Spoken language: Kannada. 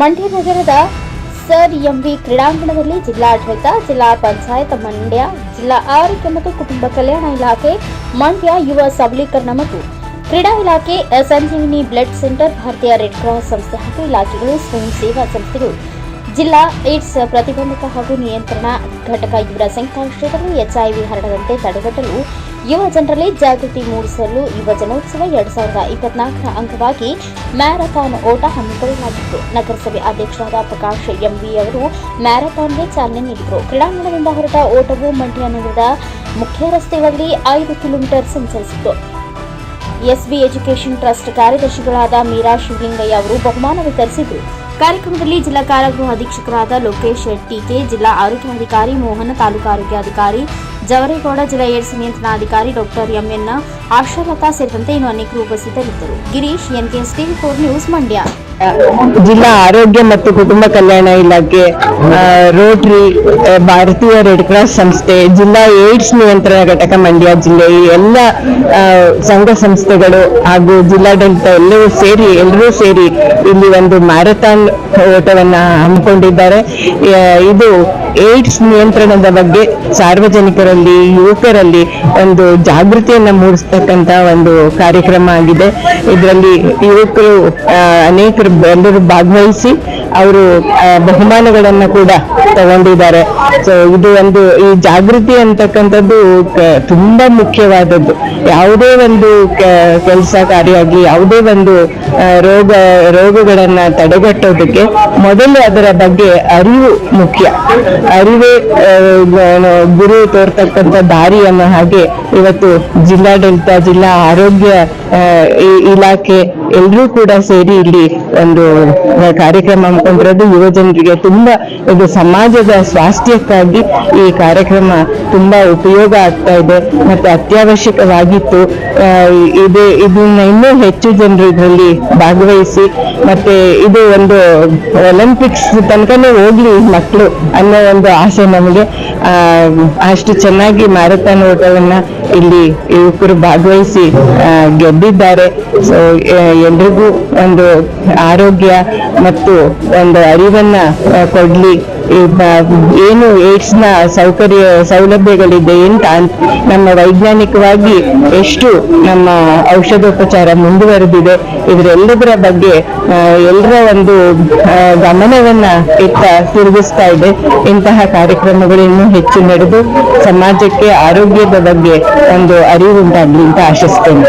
ಮಂಡ್ಯ ನಗರದ ಸರ್ ಎಂವಿ ಕ್ರೀಡಾಂಗಣದಲ್ಲಿ ಜಿಲ್ಲಾಡಳಿತ, ಜಿಲ್ಲಾ ಪಂಚಾಯತ್ ಮಂಡ್ಯ, ಜಿಲ್ಲಾ ಆರೋಗ್ಯ ಮತ್ತು ಕುಟುಂಬ ಕಲ್ಯಾಣ ಇಲಾಖೆ, ಮಂಡ್ಯ ಯುವ ಸಬಲೀಕರಣ ಮತ್ತು ಕ್ರೀಡಾ ಇಲಾಖೆ ಸಂಜೀವಿನಿ ಬ್ಲಡ್ ಸೆಂಟರ್, ಭಾರತೀಯ ರೆಡ್ ಕ್ರಾಸ್ ಸಂಸ್ಥೆ ಹಾಗೂ ಇಲಾಖೆಗಳು ಸ್ವಯಂ ಸೇವಾ ಸಂಸ್ಥೆಗಳು ಜಿಲ್ಲಾ ಏಡ್ಸ್ ಪ್ರತಿಬಂಧಕ ಹಾಗೂ ನಿಯಂತ್ರಣ ಘಟಕ ಇವರ ಸಂಯುಕ್ತಾಶ್ರಯದಲ್ಲಿ ಎಚ್ಐವಿ ಹರಡದಂತೆ ತಡೆಗಟ್ಟಲು ಯುವ ಜನರಲ್ಲಿ ಜಾಗೃತಿ ಮೂಡಿಸಲು ಯುವ ಜನೋತ್ಸವ ಎರಡ್ ಸಾವಿರದ ಇಪ್ಪತ್ನಾಲ್ಕರ ಅಂಗವಾಗಿ ಮ್ಯಾರಥಾನ್ ಓಟ ಹಮ್ಮಿಕೊಳ್ಳಲಾಗಿತ್ತು. ನಗರಸಭೆ ಅಧ್ಯಕ್ಷರಾದ ಪ್ರಕಾಶ್ ಎಂವಿ ಅವರು ಮ್ಯಾರಥಾನ್ಗೆ ಚಾಲನೆ ನೀಡಿದರು. ಕ್ರೀಡಾಂಗಣದಿಂದ ಹೊರಟ ಓಟವು ಮಂಡ್ಯ ನಗರದ ಮುಖ್ಯ ರಸ್ತೆಗಳಲ್ಲಿ ಐದು ಕಿಲೋಮೀಟರ್ ಸಂಚರಿಸಿತು ಎಸ್ಬಿ ಎಜುಕೇಷನ್ ಟ್ರಸ್ಟ್ ಕಾರ್ಯದರ್ಶಿಗಳಾದ ಮೀರಾ ಶಿವಲಿಂಗಯ್ಯ ಅವರು ಬಹುಮಾನ ವಿತರಿಸಿದರು. ಕಾರ್ಯಕ್ರಮದಲ್ಲಿ ಜಿಲ್ಲಾ ಕಾರಾಗೃಹ ಅಧೀಕ್ಷಕರಾದ ಲೋಕೇಶ್ ಟಿಕೆ ಜಿಲ್ಲಾ ಆರೋಗ್ಯಾಧಿಕಾರಿ ಮೋಹನ ತಾಲೂಕು ಆರೋಗ್ಯಾಧಿಕಾರಿ ಜವರೇಗೌಡ ಜಿಲ್ಲಾ ಏಡ್ಸ್ ನಿಯಂತ್ರಣಾಧಿಕಾರಿ ಡಾಕ್ಟರ್ ಎಂಎನ್ ಆಶಾಲತಾ ಸೇರಿದಂತೆ ಇನ್ನು ಅನೇಕರು ಉಪಸ್ಥಿತರಿದ್ದರು. Girish, NKS TV four news Mandya. ಜಿಲ್ಲಾ ಆರೋಗ್ಯ ಮತ್ತು ಕುಟುಂಬ ಕಲ್ಯಾಣ ಇಲಾಖೆ ರೋಟ್ರಿ ಭಾರತೀಯ ರೆಡ್ ಕ್ರಾಸ್ ಸಂಸ್ಥೆ, ಜಿಲ್ಲಾ ಏಡ್ಸ್ ನಿಯಂತ್ರಣ ಘಟಕ ಮಂಡ್ಯ ಜಿಲ್ಲೆ ಎಲ್ಲ ಸಂಘ ಸಂಸ್ಥೆಗಳು ಹಾಗೂ ಜಿಲ್ಲಾಡಳಿತ ಎಲ್ಲರೂ ಸೇರಿ ಎಲ್ಲರೂ ಸೇರಿ ಇಲ್ಲಿ ಒಂದು ಮ್ಯಾರಥಾನ್ ಓಟವನ್ನು ಹಮ್ಮಿಕೊಂಡಿದ್ದಾರೆ. ಇದು ಏಡ್ಸ್ ನಿಯಂತ್ರಣದ ಬಗ್ಗೆ ಸಾರ್ವಜನಿಕರಲ್ಲಿ, ಯುವಕರಲ್ಲಿ ಒಂದು ಜಾಗೃತಿಯನ್ನ ಮೂಡಿಸ್ತಕ್ಕಂತ ಒಂದು ಕಾರ್ಯಕ್ರಮ ಆಗಿದೆ. ಇದರಲ್ಲಿ ಯುವಕರು ಅನೇಕರು, ಎಲ್ಲರೂ ಭಾಗವಹಿಸಿ ಅವರು ಬಹುಮಾನಗಳನ್ನ ಕೂಡ ತಗೊಂಡಿದ್ದಾರೆ. ಸೊ ಇದು ಒಂದು ಈ ಜಾಗೃತಿ ಅಂತಕ್ಕಂಥದ್ದು ತುಂಬಾ ಮುಖ್ಯವಾದದ್ದು. ಯಾವುದೇ ಒಂದು ಕೆಲಸ ಕಾರ್ಯಾಗಿ ಯಾವುದೇ ಒಂದು ರೋಗ, ರೋಗಗಳನ್ನ ತಡೆಗಟ್ಟೋದಕ್ಕೆ ಮೊದಲು ಅದರ ಬಗ್ಗೆ ಅರಿವು ಮುಖ್ಯ. ಅರಿವೇ ಗುರು ತೋರ್ತಕ್ಕಂಥ ದಾರಿ ಅನ್ನೋ ಹಾಗೆ ಇವತ್ತು ಜಿಲ್ಲಾಡಳಿತ, ಜಿಲ್ಲಾ ಆರೋಗ್ಯ ಇಲಾಖೆ ಎಲ್ಲರೂ ಕೂಡ ಸೇರಿ ಇಲ್ಲಿ ಒಂದು ಕಾರ್ಯಕ್ರಮ ಹಮ್ಮಿಕೊಂಡಿರೋದು ಯುವ ಜನರಿಗೆ ತುಂಬಾ ಇದು ಸಮಾಜದ ಸ್ವಾಸ್ಥ್ಯಕ್ಕಾಗಿ ಈ ಕಾರ್ಯಕ್ರಮ ತುಂಬಾ ಉಪಯೋಗ ಆಗ್ತಾ ಇದೆ ಮತ್ತೆ ಅತ್ಯವಶ್ಯಕವಾಗಿತ್ತು. ಇದು, ಇದನ್ನ ಇನ್ನೂ ಹೆಚ್ಚು ಜನರು ಇದರಲ್ಲಿ ಭಾಗವಹಿಸಿ ಮತ್ತೆ ಇದು ಒಂದು ಒಲಿಂಪಿಕ್ಸ್ ತನಕನೇ ಹೋಗ್ಲಿ ಮಕ್ಕಳು ಅನ್ನೋ ಒಂದು ಆಸೆ ನಮಗೆ. ಅಷ್ಟು ಚೆನ್ನಾಗಿ ಮ್ಯಾರಥಾನ್ ಓಟವನ್ನ ಇಲ್ಲಿ ಯುವಕರು ಭಾಗವಹಿಸಿ ಗೆದ್ದಿದ್ದಾರೆ. ಸೊ ಎಲ್ರಿಗೂ ಒಂದು ಆರೋಗ್ಯ ಮತ್ತು ಒಂದು ಅರಿವನ್ನ ಕೊಡ್ಲಿ. ಏನು ಏಡ್ಸ್ನ ಸೌಕರ್ಯ, ಸೌಲಭ್ಯಗಳಿದೆ ಅಂತ ನಮ್ಮ ವೈಜ್ಞಾನಿಕವಾಗಿ ಎಷ್ಟು ನಮ್ಮ ಔಷಧೋಪಚಾರ ಮುಂದುವರೆದಿದೆ, ಇದರೆಲ್ಲದರ ಬಗ್ಗೆ ಎಲ್ಲರ ಒಂದು ಗಮನವನ್ನ ಇತ್ತ ತಿರುಗಿಸ್ತಾ ಇದೆ. ಇಂತಹ ಕಾರ್ಯಕ್ರಮಗಳು ಇನ್ನೂ ಹೆಚ್ಚು ನಡೆದು ಸಮಾಜಕ್ಕೆ ಆರೋಗ್ಯದ ಬಗ್ಗೆ ಒಂದು ಅರಿವು ಉಂಟಾಗ್ಲಿ ಅಂತ ಆಶಿಸ್ತೇನೆ.